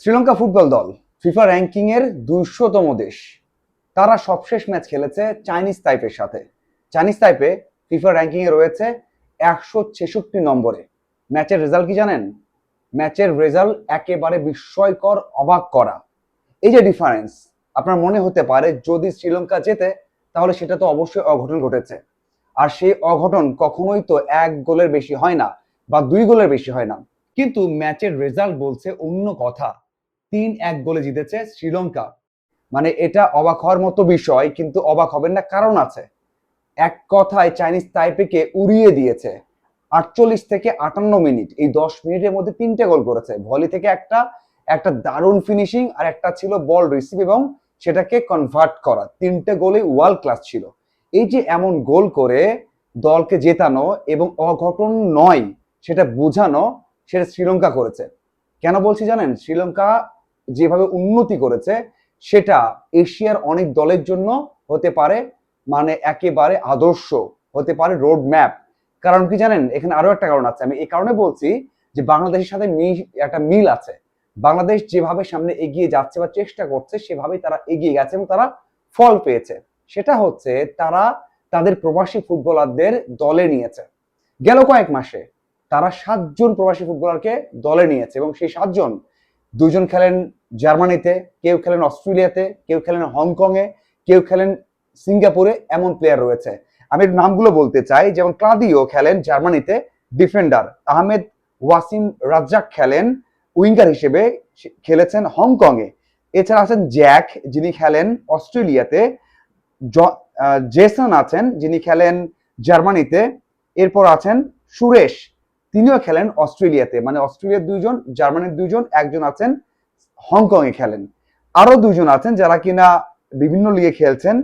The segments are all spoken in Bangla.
শ্রীলঙ্কা ফুটবল দল ফিফা র্যাঙ্কিং এর দুইশোতম দেশ। তারা সবশেষ ম্যাচ খেলেছে চাইনিজ তাইপের সাথে। চাইনিজ তাইপে ফিফা র্যাঙ্কিং এ রয়েছে একশো ছেষট্টি নম্বরে। ম্যাচের রেজাল্ট কি জানেন? ম্যাচের রেজাল্ট একেবারে বিস্ময়কর, অবাক করা। এই যে ডিফারেন্স, আপনার মনে হতে পারে যদি শ্রীলঙ্কা জেতে, তাহলে সেটা তো অবশ্যই অঘটন ঘটেছে। আর সেই অঘটন কখনোই তো এক গোলের বেশি হয় না বা দুই গোলের বেশি হয় না। কিন্তু ম্যাচের রেজাল্ট বলছে অন্য কথা। তিন এক গোলে জিতেছে শ্রীলঙ্কা। মানে এটা অবাক হওয়ার মতো বিষয়, কিন্তু অবাক হবেন না, কারণ আছে। এক কথায় চাইনিজ তাইপেকে উড়িয়ে দিয়েছে। আটচল্লিশ থেকে আটান্ন মিনিট, এই দশ মিনিটের মধ্যে তিনটে গোল করেছে। ভলি থেকে একটা একটা দারুণ ফিনিশিং আর একটা ছিল বল রিসিভ এবং সেটাকে কনভার্ট করা। তিনটে গোলে ওয়ার্ল্ড ক্লাস ছিল। এই যে এমন গোল করে দলকে জেতানো এবং অঘটন নয়, সেটা বোঝানো, সেটা শ্রীলঙ্কা করেছে। কেন বলছি জানেন? শ্রীলঙ্কা যেভাবে উন্নতি করেছে, সেটা এশিয়ার অনেক দলের জন্য হতে পারে মানে একেবারে আদর্শ হতে পারে রোড ম্যাপ কারণ কি জানেন? এখানে আরও একটা কারণ আছে। আমি এই কারণে বলছি যে বাংলাদেশের সাথে মিল, একটা মিল আছে। বাংলাদেশ যেভাবে সামনে এগিয়ে যাচ্ছে বা চেষ্টা করছে, সেভাবেই তারা এগিয়ে গেছে এবং তারা ফল পেয়েছে। সেটা হচ্ছে তারা তাদের প্রবাসী ফুটবলারদের দলে নিয়েছে। গেল কয়েক মাসে তারা সাতজন প্রবাসী ফুটবলারকে দলে নিয়েছে এবং সেই সাতজন দুজন খেলেন জার্মানিতে, কেউ খেলেন অস্ট্রেলিয়াতে, কেউ খেলেন হংকংয়ে, কেউ খেলেন সিঙ্গাপুরে এমন প্লেয়ার রয়েছে। আমি নামগুলো বলতে চাই, যেমন ক্লাদিও খেলেন জার্মানিতে ডিফেন্ডার আহমেদ ওয়াসিম রাজ্জাক খেলেন উইঙ্গার হিসেবে খেলেছেন হংকংয়ে। এছাড়া আছেন জ্যাক, যিনি খেলেন অস্ট্রেলিয়াতে জেসন আছেন, যিনি খেলেন জার্মানিতে, এরপর আছেন সুরেশ, তিনিও খেলেন অস্ট্রেলিয়াতে। মানে অস্ট্রেলিয়ার দুইজন, জার্মানির দুইজন, একজন আছেন হংকং এ খেলেন। আরও দুইজন আছেন যারা কিনা বিভিন্ন লিগে খেলছেন।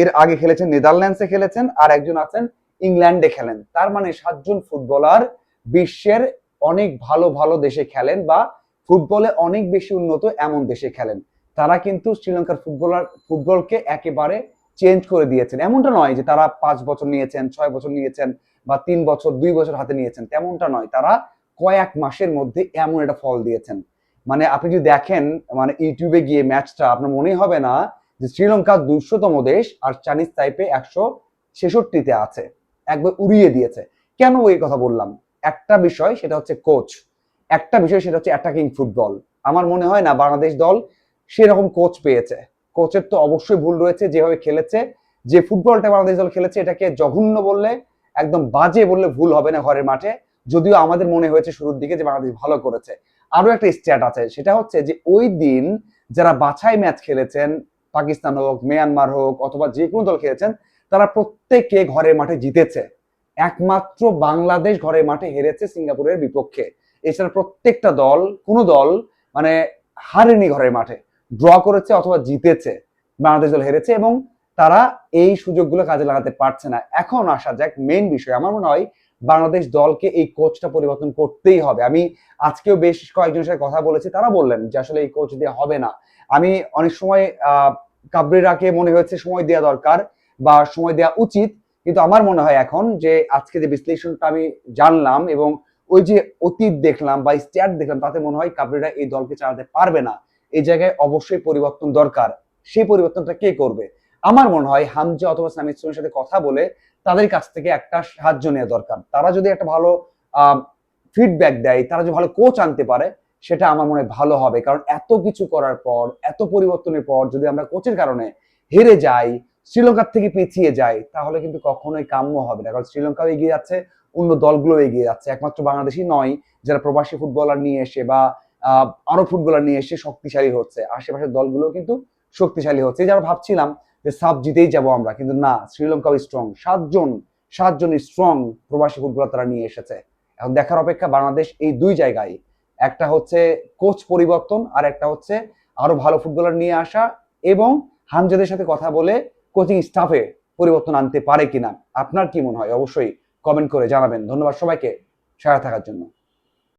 এর আগে খেলেছেন, নেদারল্যান্ডসে খেলেছেন, আর একজন আছেন ইংল্যান্ডে খেলেন। তার মানে সাতজন ফুটবলার বিশ্বের অনেক ভালো ভালো দেশে খেলেন বা ফুটবলে অনেক বেশি উন্নত এমন দেশে খেলেন। তারা কিন্তু শ্রীলঙ্কার ফুটবলার, ফুটবলকে একেবারে চেঞ্জ করে দিয়েছেন। এমনটা নয় যে তারা পাঁচ বছর নিয়েছেন, ছয় বছর নিয়েছেন বা তিন বছর, দুই বছর হাতে নিয়েছেন। তেমনটা নয়। তারা কয়েক মাসের মধ্যে এমন একটা ফল দিয়েছেন। মানে আপনি যদি দেখেন মানে ইউটিউবে গিয়ে ম্যাচটা আপনার মনে হবে না যে শ্রীলঙ্কা দুশোতম দেশ আর চাইনিজ টাইপে একশো ছেষট্টিতে আছে। একবার উড়িয়ে দিয়েছে। কেন এই কথা বললাম? একটা বিষয়, সেটা হচ্ছে কোচ একটা বিষয়, সেটা হচ্ছে অ্যাটাকিং ফুটবল আমার মনে হয় না বাংলাদেশ দল সেরকম কোচ পেয়েছে। কোচের তো অবশ্যই ভুল রয়েছে, যেভাবে খেলেছে, যে ফুটবলটা বাংলাদেশ দল খেলেছে, এটাকে জঘন্য বললে, একদম বাজে বললে ভুল হবে না ঘরের মাঠে। যদিও আমাদের মনে হয়েছে শুরুর দিকে যে বাংলাদেশ ভালো করেছে। আরও একটা স্ট্যাট আছে, সেটা হচ্ছে যে ওই দিন যারা বাছাই ম্যাচ খেলেছেন, পাকিস্তান হোক, মিয়ানমার হোক, অথবা যে কোনো দল খেলেছেন, তারা প্রত্যেকে ঘরের মাঠে জিতেছে। একমাত্র বাংলাদেশ ঘরের মাঠে হেরেছে সিঙ্গাপুরের বিপক্ষে। এছাড়া প্রত্যেকটা দল, কোনো দল মানে হারেনি ঘরের মাঠে। ড্র করেছে অথবা জিতেছে, বাংলাদেশ দল হেরেছে এবং তারা এই সুযোগগুলো কাজে লাগাতে পারছে না। এখন আসা যাক মেন বিষয়। আমার মনে হয় বাংলাদেশ দলকে এই কোচটা পরিবর্তন করতেই হবে। আমি আজকেও বেশ কয়েকজনের সাথে কথা বলেছি, তারা বললেন যে আসলে এই কোচ দিয়ে হবে না। আমি অনেক সময় কাবরেরাকে মনে হয়েছে সময় দেওয়া দরকার বা সময় দেওয়া উচিত, কিন্তু আমার মনে হয় এখন যে আজকে যে বিশ্লেষণটা আমি জানলাম এবং ওই যে অতীত দেখলাম বা স্ট্যাট দেখলাম, তাতে মনে হয় কাবরেরা এই দলকে চালাতে পারবে না। এই জায়গায় অবশ্যই পরিবর্তন দরকার। সেই পরিবর্তনটা কে করবে? আমার মনে হয় হামজা অথবা সামিদ সোমের সাথে কথা বলে তাদের কাছ থেকে একটা সাহায্য নেওয়া দরকার। তারা যদি একটা ভালো ফিডব্যাক দেয়, তারা যদি ভালো কোচ আনতে পারে, সেটা আমার মনে হয় ভালো হবে। কারণ এত কিছু করার পর, এত পরিবর্তনের পর যদি আমরা কোচের কারণে হেরে যাই, শ্রীলঙ্কার থেকে পিছিয়ে যাই, তাহলে কিন্তু কখনোই কাম্য হবে না। কারণ শ্রীলঙ্কাও এগিয়ে যাচ্ছে, অন্য দলগুলো এগিয়ে যাচ্ছে। একমাত্র বাংলাদেশই নয়, যারা প্রবাসী ফুটবলার নিয়ে এসে বা আরও ফুটবলার নিয়ে এসে শক্তিশালী হচ্ছে। আশেপাশের দলগুলো কিন্তু শক্তিশালী হচ্ছে। যারা ভাবছিলাম যে সাব জিতেই যাব আমরা। কিন্তু না, শ্রীলঙ্কাও স্ট্রং সাতজন সাতজন স্ট্রং প্রবাসী ফুটবলার তারা নিয়ে এসেছে। এখন দেখার অপেক্ষা বাংলাদেশ এই দুই জায়গায়। একটা হচ্ছে কোচ পরিবর্তন আর একটা হচ্ছে আরও ভালো ফুটবলার নিয়ে আসা এবং হামজাদের সাথে কথা বলে কোচিং স্টাফে পরিবর্তন আনতে পারে কিনা। আপনার কি মনে হয়? অবশ্যই কমেন্ট করে জানাবেন। ধন্যবাদ সবাইকে। সারা থাকার জন্য।